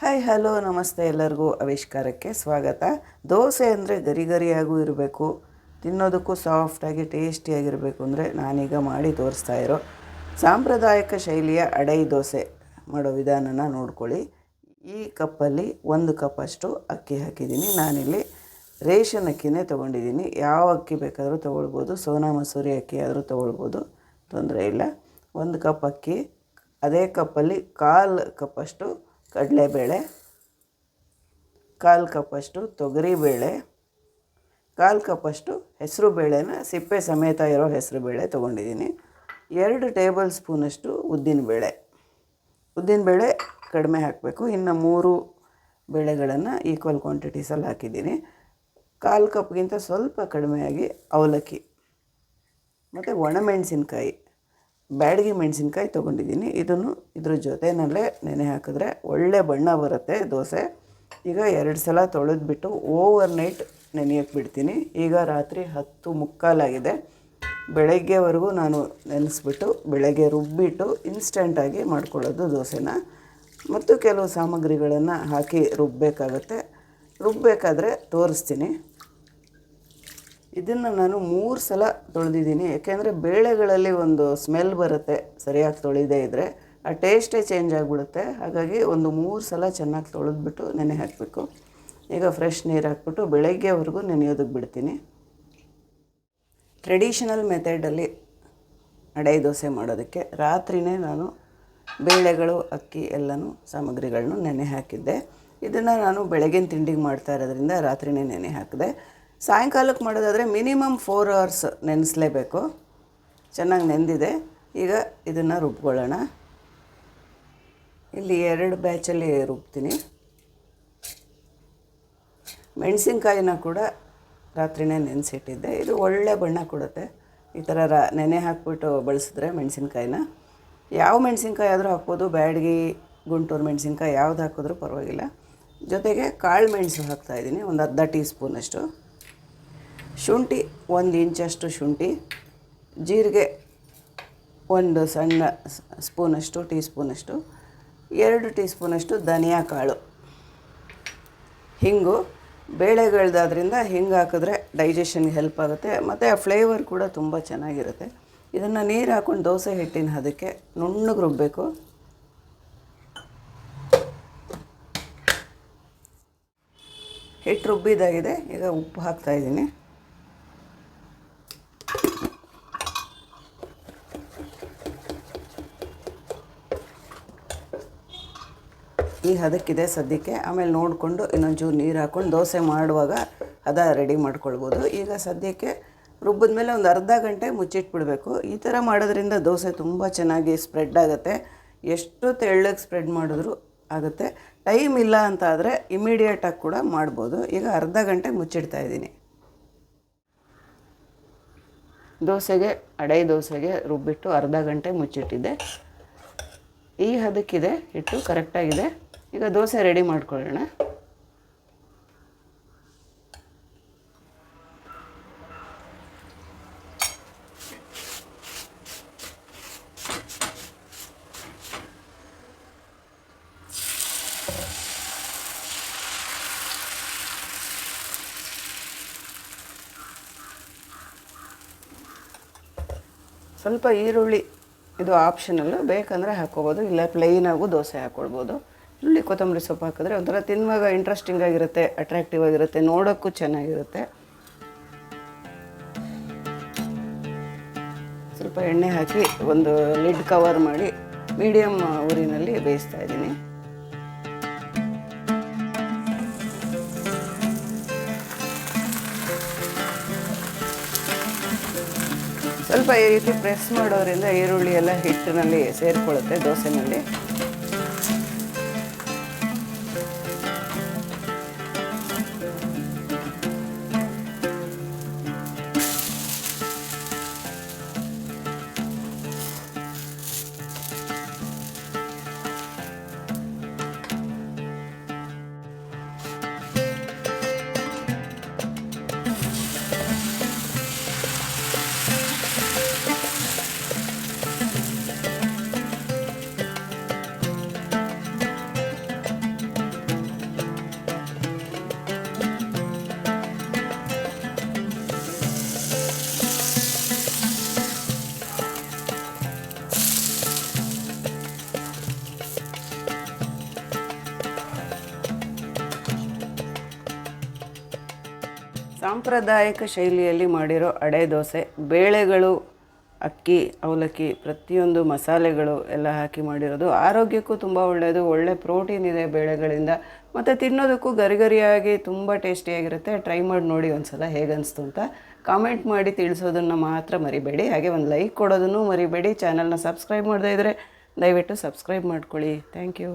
Hi hello ನಮಸ್ತೆ ಎಲ್ಲರಿಗೂ ಆವಿಷ್ಕಾರಕ್ಕೆ ಸ್ವಾಗತ. ದೋಸೆ ಅಂದರೆ ಗರಿ ಗರಿಯಾಗೂ ಇರಬೇಕು, ತಿನ್ನೋದಕ್ಕೂ ಸಾಫ್ಟಾಗಿ ಟೇಸ್ಟಿಯಾಗಿರಬೇಕು ಅಂದರೆ ನಾನೀಗ ಮಾಡಿ ತೋರಿಸ್ತಾ ಇರೋ ಸಾಂಪ್ರದಾಯಿಕ ಶೈಲಿಯ ಅಡೈ ದೋಸೆ ಮಾಡೋ ವಿಧಾನನ ನೋಡ್ಕೊಳ್ಳಿ. ಈ ಕಪ್ಪಲ್ಲಿ ಒಂದು ಕಪ್ಪಷ್ಟು ಅಕ್ಕಿ ಹಾಕಿದ್ದೀನಿ. ನಾನಿಲ್ಲಿ ರೇಷನ್ ಅಕ್ಕಿನೇ ತೊಗೊಂಡಿದ್ದೀನಿ. ಯಾವ ಅಕ್ಕಿ ಬೇಕಾದರೂ ತೊಗೊಳ್ಬೋದು, ಸೋನಾ ಮಸೂರಿ ಅಕ್ಕಿ ಆದರೂ ತೊಗೊಳ್ಬೋದು, ತೊಂದರೆ ಇಲ್ಲ. ಒಂದು ಕಪ್ ಅಕ್ಕಿ, ಅದೇ ಕಪ್ಪಲ್ಲಿ ಕಾಲು ಕಪ್ಪಷ್ಟು ಕಡಲೆಬೇಳೆ, ಕಾಲು ಕಪ್ಪಷ್ಟು ತೊಗರಿಬೇಳೆ, ಕಾಲು ಕಪ್ಪಷ್ಟು ಹೆಸರು ಬೇಳೆನ ಸಿಪ್ಪೆ ಸಮೇತ ಇರೋ ಹೆಸರು ಬೇಳೆ ತೊಗೊಂಡಿದ್ದೀನಿ. ಎರಡು ಟೇಬಲ್ ಸ್ಪೂನಷ್ಟು ಉದ್ದಿನ ಬೇಳೆ ಕಡಿಮೆ ಹಾಕಬೇಕು. ಇನ್ನು ಮೂರು ಬೇಳೆಗಳನ್ನು ಈಕ್ವಲ್ ಕ್ವಾಂಟಿಟೀಸಲ್ಲಿ ಹಾಕಿದ್ದೀನಿ. ಕಾಲು ಕಪ್ಗಿಂತ ಸ್ವಲ್ಪ ಕಡಿಮೆಯಾಗಿ ಅವಲಕ್ಕಿ. ಮತ್ತು ಒಣಮೆಣಸಿನ್ಕಾಯಿ. ಬ್ಯಾಡಗಿ ಮೆಣಸಿನ್ಕಾಯಿ ತೊಗೊಂಡಿದ್ದೀನಿ. ಇದನ್ನು ಇದ್ರ ಜೊತೆಯಲ್ಲೇ ನೆನೆ ಹಾಕಿದ್ರೆ ಒಳ್ಳೆ ಬಣ್ಣ ಬರುತ್ತೆ ದೋಸೆ. ಈಗ ಎರಡು ಸಲ ತೊಳೆದ್ಬಿಟ್ಟು ಓವರ್ ನೈಟ್ ನೆನೆಯಕ್ಕೆ ಬಿಡ್ತೀನಿ. ಈಗ ರಾತ್ರಿ ಹತ್ತು ಮುಕ್ಕಾಲಾಗಿದೆ ಬೆಳಗ್ಗೆವರೆಗೂ ನಾನು ನೆನೆಸ್ಬಿಟ್ಟು ಬೆಳಗ್ಗೆ ರುಬ್ಬಿಟ್ಟು ಇನ್ಸ್ಟೆಂಟಾಗಿ ಮಾಡ್ಕೊಳ್ಳೋದು ದೋಸೆನ. ಮತ್ತು ಕೆಲವು ಸಾಮಗ್ರಿಗಳನ್ನು ಹಾಕಿ ರುಬ್ಬಬೇಕಾಗತ್ತೆ ರುಬ್ಬಬೇಕಾದ್ರೆ ತೋರಿಸ್ತೀನಿ. ಇದನ್ನು ನಾನು ಮೂರು ಸಲ ತೊಳೆದಿದ್ದೀನಿ. ಯಾಕೆಂದರೆ ಬೇಳೆಗಳಲ್ಲಿ ಒಂದು ಸ್ಮೆಲ್ ಬರುತ್ತೆ, ಸರಿಯಾಗಿ ತೊಳೆದೇ ಇದ್ದರೆ ಆ ಟೇಸ್ಟೇ ಚೇಂಜ್ ಆಗಿಬಿಡುತ್ತೆ. ಹಾಗಾಗಿ ಒಂದು ಮೂರು ಸಲ ಚೆನ್ನಾಗಿ ತೊಳೆದ್ಬಿಟ್ಟು ನೆನೆ ಹಾಕಬೇಕು. ಈಗ ಫ್ರೆಶ್ ನೀರು ಹಾಕ್ಬಿಟ್ಟು ಬೆಳಗ್ಗೆವರೆಗೂ ನೆನೆಯೋದಕ್ಕೆ ಬಿಡ್ತೀನಿ. ಟ್ರೆಡಿಷನಲ್ ಮೆಥಡಲ್ಲಿ ಅಡೈ ದೋಸೆ ಮಾಡೋದಕ್ಕೆ ರಾತ್ರಿಯೇ ನಾನು ಬೇಳೆಗಳು, ಅಕ್ಕಿ ಎಲ್ಲನೂ ಸಾಮಗ್ರಿಗಳನ್ನು ನೆನೆ ಹಾಕಿದ್ದೆ. ಇದನ್ನು ನಾನು ಬೆಳಗಿನ ತಿಂಡಿಗೆ ಮಾಡ್ತಾ ಇರೋದ್ರಿಂದ ರಾತ್ರಿಯೇ ನೆನೆ ಹಾಕಿದೆ. ಸಾಯಂಕಾಲಕ್ಕೆ ಮಾಡೋದಾದರೆ ಮಿನಿಮಮ್ ಫೋರ್ ಅವರ್ಸ್ ನೆನೆಸಲೇಬೇಕು. ಚೆನ್ನಾಗಿ ನೆಂದಿದೆ. ಈಗ ಇದನ್ನು ರುಬ್ಕೊಳ್ಳೋಣ. ಇಲ್ಲಿ ಎರಡು ಬ್ಯಾಚಲ್ಲಿ ರುಬ್ತೀನಿ. ಮೆಣಸಿನ್ಕಾಯಿನ ಕೂಡ ರಾತ್ರಿನೇ ನೆನೆಸಿಟ್ಟಿದ್ದೆ. ಇದು ಒಳ್ಳೆ ಬಣ್ಣ ಕೊಡುತ್ತೆ. ಈ ಥರ ರಾ, ನೆನೆ ಹಾಕ್ಬಿಟ್ಟು ಬಳಸಿದ್ರೆ ಮೆಣಸಿನ್ಕಾಯಿನ. ಯಾವ ಮೆಣಸಿನ್ಕಾಯಿ ಆದರೂ ಹಾಕ್ಬೋದು. ಬ್ಯಾಡಗಿ, ಗುಂಟೂರು ಮೆಣಸಿನ್ಕಾಯಿ ಯಾವ್ದು ಹಾಕಿದ್ರೂ ಪರವಾಗಿಲ್ಲ. ಜೊತೆಗೆ ಕಾಳು ಮೆಣಸು ಹಾಕ್ತಾಯಿದ್ದೀನಿ ಒಂದು ಅರ್ಧ ಟೀ ಸ್ಪೂನಷ್ಟು ಶುಂಠಿ, ಒಂದು ಇಂಚಷ್ಟು ಶುಂಠಿ, ಜೀರಿಗೆ ಒಂದು ಸಣ್ಣ ಸ್ಪೂನಷ್ಟು ಟೀ ಸ್ಪೂನಷ್ಟು ಎರಡು ಟೀ ಸ್ಪೂನಷ್ಟು ಧನಿಯಾ ಕಾಳು. ಹಿಂಗು ಬೇಳೆಗಳ್ದಾದ್ರಿಂದ ಹಿಂಗೆ ಹಾಕಿದ್ರೆ ಡೈಜೆಷನ್ಗೆ ಹೆಲ್ಪ್ ಆಗುತ್ತೆ. ಮತ್ತು ಆ ಫ್ಲೇವರ್ ಕೂಡ ತುಂಬ ಚೆನ್ನಾಗಿರುತ್ತೆ. ಇದನ್ನು ನೀರು ಹಾಕ್ಕೊಂಡು ದೋಸೆ ಹಿಟ್ಟಿನ ಅದಕ್ಕೆ ನುಣ್ಣಗೆ ರುಬ್ಬಬೇಕು ಹಿಟ್ಟು ರುಬ್ಬಿದಾಗಿದೆ. ಈಗ ಉಪ್ಪು ಹಾಕ್ತಾಯಿದ್ದೀನಿ ಈ ಹದಕ್ಕಿದೆ ಸದ್ಯಕ್ಕೆ. ಆಮೇಲೆ ನೋಡಿಕೊಂಡು ಇನ್ನೊಂಚೂರು ನೀರು ಹಾಕ್ಕೊಂಡು ದೋಸೆ ಮಾಡುವಾಗ ಹದ ರೆಡಿ ಮಾಡ್ಕೊಳ್ಬೋದು. ಈಗ ಸದ್ಯಕ್ಕೆ ರುಬ್ಬಿದ ಮೇಲೆ ಒಂದು ಅರ್ಧ ಗಂಟೆ ಮುಚ್ಚಿಟ್ಬಿಡಬೇಕು. ಈ ಥರ ಮಾಡೋದ್ರಿಂದ ದೋಸೆ ತುಂಬ ಚೆನ್ನಾಗಿ ಸ್ಪ್ರೆಡ್ ಆಗುತ್ತೆ. ಎಷ್ಟು ತೆಳ್ಳಗೆ ಸ್ಪ್ರೆಡ್ ಮಾಡಿದ್ರು ಆಗುತ್ತೆ. ಟೈಮ್ ಇಲ್ಲ ಅಂತ ಆದರೆ ಇಮಿಡಿಯೇಟಾಗಿ ಕೂಡ ಮಾಡ್ಬೋದು. ಈಗ ಅರ್ಧ ಗಂಟೆ ಮುಚ್ಚಿಡ್ತಾ ಇದ್ದೀನಿ. ದೋಸೆಗೆ, ಅಡೈ ದೋಸೆಗೆ ರುಬ್ಬಿಟ್ಟು ಅರ್ಧ ಗಂಟೆ ಮುಚ್ಚಿಟ್ಟಿದ್ದೆ. ಈ ಹದಕ್ಕಿದೆ, ಹಿಟ್ಟು ಕರೆಕ್ಟಾಗಿದೆ ಈಗ ದೋಸೆ ರೆಡಿ ಮಾಡ್ಕೊಳ್ಳೋಣ. ಸ್ವಲ್ಪ ಈರುಳ್ಳಿ ಇದು ಆಪ್ಷನಲ್ಲು ಬೇಕಂದರೆ ಹಾಕ್ಕೋಬೋದು ಇಲ್ಲ ಪ್ಲೈನಾಗೂ ದೋಸೆ ಹಾಕ್ಕೊಳ್ಬೋದು. ಈರುಳ್ಳಿ ಕೊತ್ತಂಬರಿ ಸೊಪ್ಪು ಹಾಕಿದ್ರೆ ಒಂಥರ ತಿನ್ನುವಾಗ ಇಂಟ್ರೆಸ್ಟಿಂಗ್ ಆಗಿರುತ್ತೆ ಅಟ್ರಾಕ್ಟಿವ್ ಆಗಿರುತ್ತೆ, ನೋಡೋಕ್ಕೂ ಚೆನ್ನಾಗಿರುತ್ತೆ. ಸ್ವಲ್ಪ ಎಣ್ಣೆ ಹಾಕಿ ಒಂದು ಲಿಡ್ ಕವರ್ ಮಾಡಿ ಮೀಡಿಯಮ್ ಊರಿನಲ್ಲಿ ಬೇಯಿಸ್ತಾ ಇದ್ದೀನಿ. ಸ್ವಲ್ಪ ಈ ರೀತಿ ಪ್ರೆಸ್ ಮಾಡೋದ್ರಿಂದ ಈರುಳ್ಳಿ ಎಲ್ಲ ಹಿಟ್ಟಿನಲ್ಲಿ ಸೇರಿಕೊಳ್ಳುತ್ತೆ, ದೋಸೆನಲ್ಲಿ. ಸಾಂಪ್ರದಾಯಿಕ ಶೈಲಿಯಲ್ಲಿ ಮಾಡಿರೋ ಅಡೆ ದೋಸೆ, ಬೇಳೆಗಳು, ಅಕ್ಕಿ, ಅವಲಕ್ಕಿ, ಪ್ರತಿಯೊಂದು ಮಸಾಲೆಗಳು ಎಲ್ಲ ಹಾಕಿ ಮಾಡಿರೋದು ಆರೋಗ್ಯಕ್ಕೂ ತುಂಬ ಒಳ್ಳೆಯದು. ಒಳ್ಳೆ ಪ್ರೋಟೀನ್ ಇದೆ ಬೇಳೆಗಳಿಂದ. ಮತ್ತು ತಿನ್ನೋದಕ್ಕೂ ಗರಿಗರಿಯಾಗಿ ತುಂಬ ಟೇಸ್ಟಿಯಾಗಿರುತ್ತೆ. ಟ್ರೈ ಮಾಡಿ ನೋಡಿ ಒಂದ್ಸಲ ಹೇಗನ್ನಿಸ್ತು ಅಂತ ಕಾಮೆಂಟ್ ಮಾಡಿ ತಿಳಿಸೋದನ್ನು ಮಾತ್ರ ಮರಿಬೇಡಿ. ಹಾಗೆ ಒಂದು ಲೈಕ್ ಕೊಡೋದನ್ನು ಮರಿಬೇಡಿ. ಚಾನಲ್ನ ಸಬ್ಸ್ಕ್ರೈಬ್ ಮಾಡದೇ ಇದ್ದರೆ ದಯವಿಟ್ಟು ಸಬ್ಸ್ಕ್ರೈಬ್ ಮಾಡ್ಕೊಳ್ಳಿ. Thank you.